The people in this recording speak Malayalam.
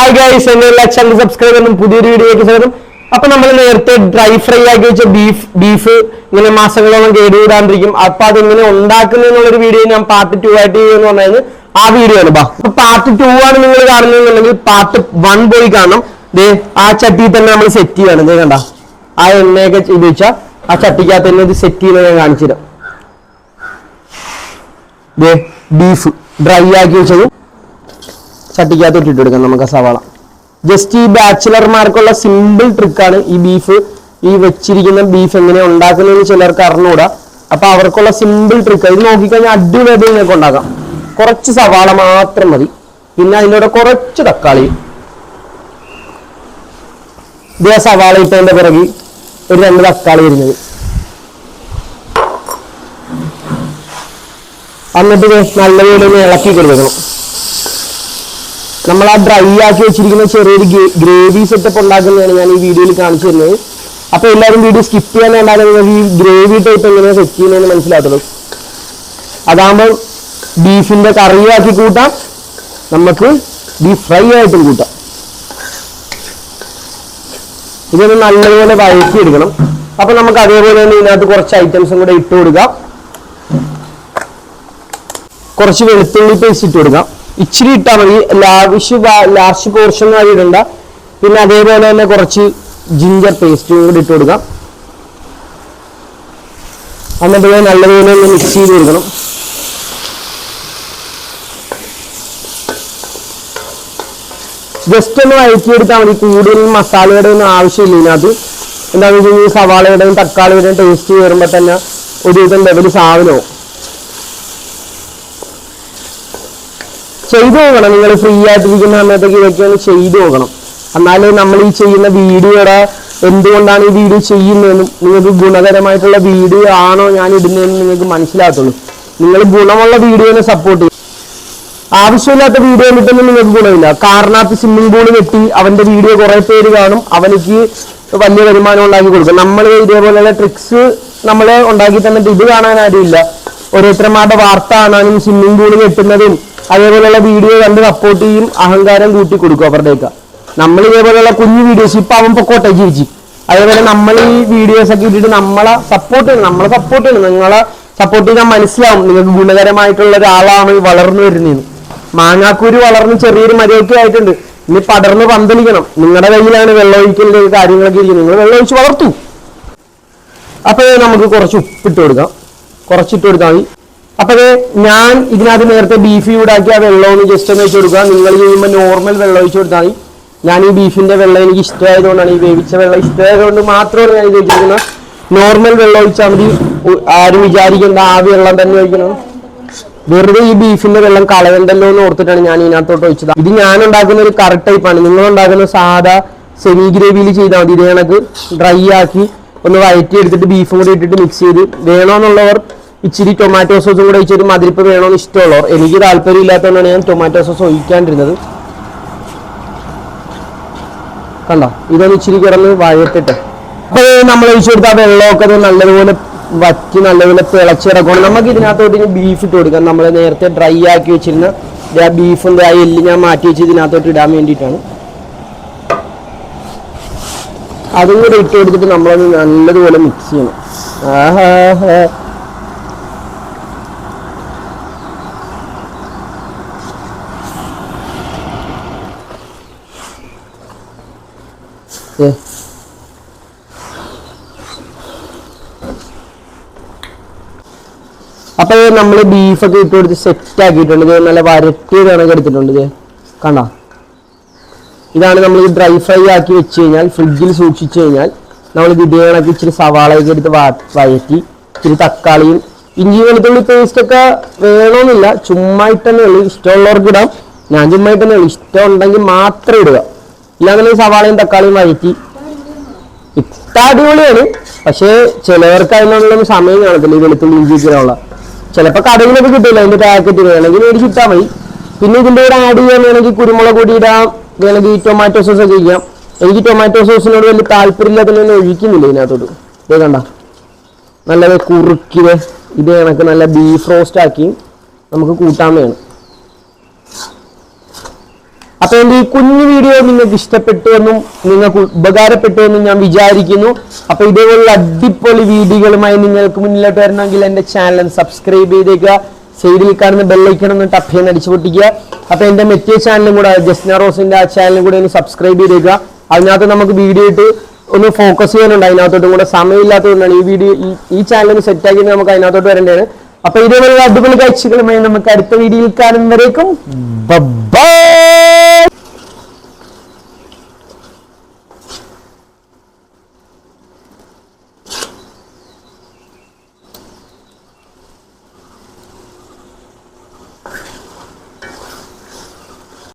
ഹായ് ഗൈസ് എന്നെ എല്ലാ ചാനൽ സബ്സ്ക്രൈബ് സബ്സ്ക്രൈബറിനും പുതിയൊരു വീഡിയോയ്ക്ക് സ്വാഗതം. അപ്പൊ നമ്മൾ നേരത്തെ ഡ്രൈ ഫ്രൈ ആക്കി വെച്ച ബീഫ് ബീഫ് ഇങ്ങനെ മാസങ്ങളോളം കേടുകൂടാണ്ടിരിക്കും. അപ്പൊ അതെങ്ങനെ ഉണ്ടാക്കുന്നതെന്നുള്ളൊരു വീഡിയോ ഞാൻ പാർട്ട് ടു ആയിട്ട് ചെയ്യുമെന്ന് പറഞ്ഞത് ആ വീഡിയോ ആണ് ബാ. അപ്പൊ പാർട്ട് ടു ആണ് നിങ്ങൾ കാണുന്നതെന്നുണ്ടെങ്കിൽ പാർട്ട് വൺ പോയി കാണണം. ദേ ആ ചട്ടി തന്നെ നമ്മൾ സെറ്റ് ചെയ്യാണ്. ദേ കണ്ട. ആ എണ്ണയൊക്കെ ഇത് വെച്ചാൽ ആ ചട്ടിക്കകത്ത് തന്നെ ഇത് സെറ്റ് ചെയ്യുന്നത് ഞാൻ കാണിച്ചു തരാം ദേ ബീഫ് ഡ്രൈ ആക്കി വെച്ചതും ചട്ടിക്കകത്ത് ഇട്ടിട്ട് കൊടുക്കാം നമുക്ക് സവാള. ജസ്റ്റ് ഈ ബാച്ചിലർമാർക്കുള്ള സിമ്പിൾ ട്രിക്കാണ് ഈ ബീഫ് ഈ വെച്ചിരിക്കുന്ന ബീഫ് എങ്ങനെ ഉണ്ടാക്കുന്നതെന്ന് ചിലർക്ക് അറിഞ്ഞുകൂടാ. അപ്പൊ അവർക്കുള്ള സിമ്പിൾ ട്രിക്ക് ഇത് നോക്കിക്കഴിഞ്ഞാൽ അടിപൊളിയായിട്ട് നിങ്ങൾക്ക് ഉണ്ടാക്കാം. കുറച്ച് സവാള മാത്രം മതി. പിന്നെ അതിന്റെ കുറച്ച് തക്കാളി. ഇതേ സവാള ഇട്ടതിന്റെ പിറകിൽ ഒരു രണ്ട് തക്കാളി വരുന്നത് എന്നിട്ട് നല്ലപോലെ ഒന്ന് ഇളക്കി കൊടുക്കണം. നമ്മൾ ആ ഡ്രൈ ആക്കി വെച്ചിരിക്കുന്ന ചെറിയൊരു ഗ്രേവി സെറ്റപ്പ് ഉണ്ടാക്കുന്നതാണ് ഞാൻ ഈ വീഡിയോയിൽ കാണിച്ചു തരുന്നത്. അപ്പൊ എല്ലാവരും വീഡിയോ സ്കിപ്പ് ചെയ്യാൻ വേണ്ടാതെ ഈ ഗ്രേവി ടൈപ്പ് എങ്ങനെയാണ് സെറ്റ് ചെയ്യുന്നതെന്ന് മനസ്സിലാക്കുന്നത് അതാകുമ്പോൾ ബീഫിന്റെ കറിയാക്കി കൂട്ടാം. നമുക്ക് ബീഫ് ഫ്രൈ ആയിട്ടും കൂട്ടാം. ഇതൊന്ന് നല്ലപോലെ വഴറ്റി എടുക്കണം. അപ്പൊ നമുക്ക് അതേപോലെ തന്നെ ഇതിനകത്ത് കുറച്ച് ഐറ്റംസും കൂടെ ഇട്ട് കൊടുക്കാം. കുറച്ച് വെളുത്തുള്ളി പേസ്റ്റ് ഇട്ട് കൊടുക്കാം. ഇച്ചിരി ഇട്ടാൽ മതി. ലാവിഷ് ലാസ്റ്റ് പോർഷൻ ആയി ഇടണ്ട. പിന്നെ അതേപോലെ തന്നെ കുറച്ച് ജിഞ്ചർ പേസ്റ്റും കൂടി ഇട്ട് കൊടുക്കാം. എന്നിട്ട് നല്ലതുപോലെ ഒന്ന് മിക്സ് ചെയ്ത് കൊടുക്കണം. ജസ്റ്റ് ഒന്ന് വഴറ്റിയെടുത്താൽ മതി. കൂടുതൽ മസാലയുടെ ഒന്നും ആവശ്യമില്ല ഇതിനകത്ത്. എന്താണെന്ന് വെച്ച് കഴിഞ്ഞാൽ സവാളയുടെയും തക്കാളിയുടെയും ടേസ്റ്റ് വരുമ്പോൾ തന്നെ ഒരു ഒരുവിധം ലെവൽ സാധനവും ചെയ്തു നോക്കണം നിങ്ങൾ ഫ്രീ ആയിട്ടിരിക്കുന്ന സമയത്തൊക്കെ ഇതൊക്കെ ഒന്ന് ചെയ്തു നോക്കണം എന്നാലേ നമ്മൾ ഈ ചെയ്യുന്ന വീഡിയോയുടെ എന്തുകൊണ്ടാണ് ഈ വീഡിയോ ചെയ്യുന്നതെന്നും നിങ്ങൾക്ക് ഗുണകരമായിട്ടുള്ള വീഡിയോ ആണോ ഞാൻ ഇടുന്നതെന്ന് നിങ്ങൾക്ക് മനസ്സിലാകത്തുള്ളൂ. നിങ്ങൾ ഗുണമുള്ള വീഡിയോനെ സപ്പോർട്ട് ചെയ്യും. ആവശ്യമില്ലാത്ത വീഡിയോ കിട്ടുന്നു നിങ്ങൾക്ക് ഗുണമില്ല. കാരണത്ത് സ്വിമ്മിംഗ് പൂൾ കെട്ടി അവന്റെ വീഡിയോ കുറെ പേര് കാണും. അവനിക്ക് വലിയ വരുമാനം ഉണ്ടാക്കി കൊടുക്കും. നമ്മൾ ഇതേപോലെയുള്ള ട്രിക്സ് നമ്മൾ ഉണ്ടാക്കി തന്നിട്ട് ഇത് കാണാൻ ആരുമില്ല. ഓരോരുത്തരന്മാരുടെ വാർത്ത കാണാനും സ്വിമ്മിംഗ് പൂൾ കെട്ടുന്നതും അതേപോലെയുള്ള വീഡിയോ കണ്ട് സപ്പോർട്ട് ചെയ്യും അഹങ്കാരം കൂട്ടി കൊടുക്കും അവരുടെയൊക്കെ. നമ്മൾ ഇതേപോലെയുള്ള കുഞ്ഞു വീഡിയോസ് ഇപ്പൊ അവൻ പൊക്കോട്ടെ ജീവിച്ചു. അതേപോലെ നമ്മൾ ഈ വീഡിയോസ് ഒക്കെ ഇട്ടിട്ട് നമ്മളെ സപ്പോർട്ട് ചെയ്യണം നമ്മളെ സപ്പോർട്ട് ചെയ്യണം. നിങ്ങളെ സപ്പോർട്ട് ചെയ്താൽ മനസ്സിലാവും നിങ്ങൾക്ക് ഗുണകരമായിട്ടുള്ള ഒരാളാണ് വളർന്നു വരുന്നതെന്ന്. മാങ്ങാക്കൂര് വളർന്ന് ചെറിയൊരു മരയൊക്കെ ആയിട്ടുണ്ട്. ഇനി പടർന്ന് പന്തലിക്കണം. നിങ്ങളുടെ കയ്യിലാണ് വെള്ളമൊഴിക്കലിന്റെ കാര്യങ്ങളൊക്കെ ഇരിക്കുന്നത്. നിങ്ങൾ വെള്ളമൊഴിച്ച് വളർത്തു. അപ്പോൾ നമുക്ക് കുറച്ച് ഉപ്പിട്ട് കൊടുക്കാം. കുറച്ചിട്ട് മതി. അപ്പൊ ഞാൻ ഇതിനകത്ത് നേരത്തെ ബീഫ് ചൂടാക്കി ആ വെള്ളം ഒന്ന് ജസ്റ്റ് ഒന്ന് വെച്ച് കൊടുക്കുക നിങ്ങൾ ചെയ്യുമ്പോൾ നോർമൽ വെള്ളം ഒഴിച്ച് കൊടുത്താൽ മതി. ഞാൻ ഈ ബീഫിന്റെ വെള്ളം എനിക്ക് ഇഷ്ടമായതുകൊണ്ടാണ് ഈ വേവിച്ച വെള്ളം ഇഷ്ടമായതുകൊണ്ട് മാത്രമാണ് ഞാൻ ഇത് വെച്ചിരിക്കുന്നത് നോർമൽ വെള്ളം ഒഴിച്ചാൽ മതി. ആരും വിചാരിക്കേണ്ട ആ വെള്ളം തന്നെ ഒഴിക്കണം. വെറുതെ ഈ ബീഫിന്റെ വെള്ളം കളയണ്ടല്ലോ എന്ന് ഓർത്തിട്ടാണ് ഞാൻ ഇതിനകത്തോട്ട് ഒഴിച്ചത്. ഇത് ഞാൻ ഉണ്ടാക്കുന്ന ഒരു കറക്റ്റ് ആണ് നിങ്ങൾ ഉണ്ടാക്കുന്ന സാധാ സെമി ഗ്രേവിയിൽ ചെയ്താൽ മതി. ഇത് കണക്ക് ഡ്രൈ ആക്കി ഒന്ന് വയറ്റി എടുത്തിട്ട് ബീഫും കൂടി ഇട്ടിട്ട് മിക്സ് ചെയ്ത് വേണമെന്നുള്ളവർ ഇച്ചിരി ടൊമാറ്റോ സോസും കൂടെ ഇച്ചിരി മതിരിപ്പ് വേണമെന്ന് ഇഷ്ടമുള്ളവർ. എനിക്ക് താല്പര്യം ഇല്ലാത്തതുകൊണ്ടാണ് ഞാൻ ടൊമാറ്റോ സോസ് ഒഴിക്കാണ്ടിരുന്നത്. കണ്ടോ? ഇതൊന്ന് ഇച്ചിരി കിടന്ന് വഴത്തിട്ട് അപ്പോൾ നമ്മൾ ഒഴിച്ചു കൊടുത്ത വെള്ളമൊക്കെ നല്ലതുപോലെ വറ്റി നല്ലതുപോലെ തിളച്ചിറക്കണം നമുക്ക് ഇതിനകത്തോട്ട് ബീഫ് ഇട്ട് കൊടുക്കാം. നമ്മൾ നേരത്തെ ഡ്രൈ ആക്കി വെച്ചിരുന്ന ആ ബീഫും ദേ ആ എല്ല് ഞാൻ മാറ്റി വെച്ച് ഇതിനകത്തോട്ട് ഇടാൻ വേണ്ടിയിട്ടാണ്. അതും കൂടെ ഇട്ട് കൊടുത്തിട്ട് നമ്മളത് നല്ലതുപോലെ മിക്സ് ചെയ്യണം. ആഹാ. അപ്പൊ നമ്മൾ ബീഫൊക്കെ ഇട്ട് കൊടുത്ത് സെറ്റ് ആക്കിയിട്ടുണ്ട്. ഇത് നല്ല വരട്ടിയ കണക്ക് എടുത്തിട്ടുണ്ട് ഇത്. കണ്ട? ഇതാണ് നമ്മൾ ഡ്രൈ ഫ്രൈ ആക്കി വെച്ച് കഴിഞ്ഞാൽ ഫ്രിഡ്ജിൽ സൂക്ഷിച്ചു കഴിഞ്ഞാൽ നമ്മൾ ഇത് കണക്ക് ഇച്ചിരി സവാളയൊക്കെ എടുത്ത് വയറ്റി ഇച്ചിരി തക്കാളിയും ഇഞ്ചി വെളുത്തുള്ളി പേസ്റ്റ് ഒക്കെ വേണമെന്നില്ല ചുമ്മാ ഇട്ടെന്നേ ഉള്ളൂ. ഇഷ്ടമുള്ളവർക്ക് ഇടാം. ഞാൻ ചുമ്മാ ഇട്ടെന്നേ ഉള്ളൂ. ഇഷ്ടം ഉണ്ടെങ്കിൽ മാത്രം ഇടുക. ഇല്ലാന്നുണ്ടെങ്കിൽ സവാളയും തക്കാളിയും വഴറ്റി ഇത്ര അടിപൊളിയാണ്. പക്ഷേ ചിലവർക്ക് അതിനുള്ള സമയം കാണത്തില്ല. ഈ വെളുത്തുള്ളി ഇഞ്ചി ഇടാനുള്ള ചിലപ്പോൾ കടയിലൊക്കെ കിട്ടില്ല അതിന്റെ പാക്കറ്റ് വേണമെങ്കിൽ മേടിച്ചിട്ടാൽ മതി. പിന്നെ ഇതിന്റെ കൂടെ ആഡ് ചെയ്യാൻ വേണമെങ്കിൽ കുരുമുളക് പൊടി ഇടാം. വേണമെങ്കിൽ ടൊമാറ്റോ സോസ് ഒക്കെ ചെയ്യാം എനിക്ക് ടൊമാറ്റോ സോസിനോട് വലിയ താല്പര്യമില്ലാത്തതിനെ ഒഴിക്കുന്നില്ല ഇതിനകത്തോട്ട്. ഇതേ കണ്ട. നല്ലത് കുറുക്കിയത് ഇത് കണക്ക് നല്ല ബീഫ് റോസ്റ്റ് ആക്കി നമുക്ക് കൂട്ടാൻ വേണം. അപ്പൊ എന്റെ ഈ കുഞ്ഞു വീഡിയോ നിങ്ങൾക്ക് ഇഷ്ടപ്പെട്ടു എന്നും നിങ്ങൾക്ക് ഉപകാരപ്പെട്ടു എന്നും ഞാൻ വിചാരിക്കുന്നു. അപ്പൊ ഇതേപോലുള്ള അടിപൊളി വീഡിയോകളുമായി നിങ്ങൾക്ക് മുന്നിലോട്ട് വരണമെങ്കിൽ എന്റെ ചാനൽ സബ്സ്ക്രൈബ് ചെയ്തേക്കുക. സൈഡിൽ കാണുന്ന ബെല്ലൈക്കണം ഒന്ന് ചെയ്യുന്ന അടിച്ചു പൊട്ടിക്കുക. അപ്പൊ എന്റെ മറ്റേ ചാനലും കൂടെ ജസ്ന റോസിന്റെ ആ ചാനലും കൂടെ ഒന്ന് സബ്സ്ക്രൈബ് ചെയ്തേക്കുക. അതിനകത്ത് നമുക്ക് വീഡിയോ ഇട്ട് ഒന്ന് ഫോക്കസ് ചെയ്യാനുണ്ട്. അതിനകത്തോട്ടും കൂടെ സമയമില്ലാത്തതുകൊണ്ടാണ് ഈ വീഡിയോ ഈ ചാനൽ ഒന്ന് സെറ്റ് ആക്കി നമുക്ക് അതിനകത്തോട്ട് വരേണ്ടതാണ് അപ്പൊ ഇതേപോലെ അടിപൊളി കാഴ്ചകളുമായി നമുക്ക് അടുത്ത വീഡിയോയിൽ കാണുന്നവരേക്കും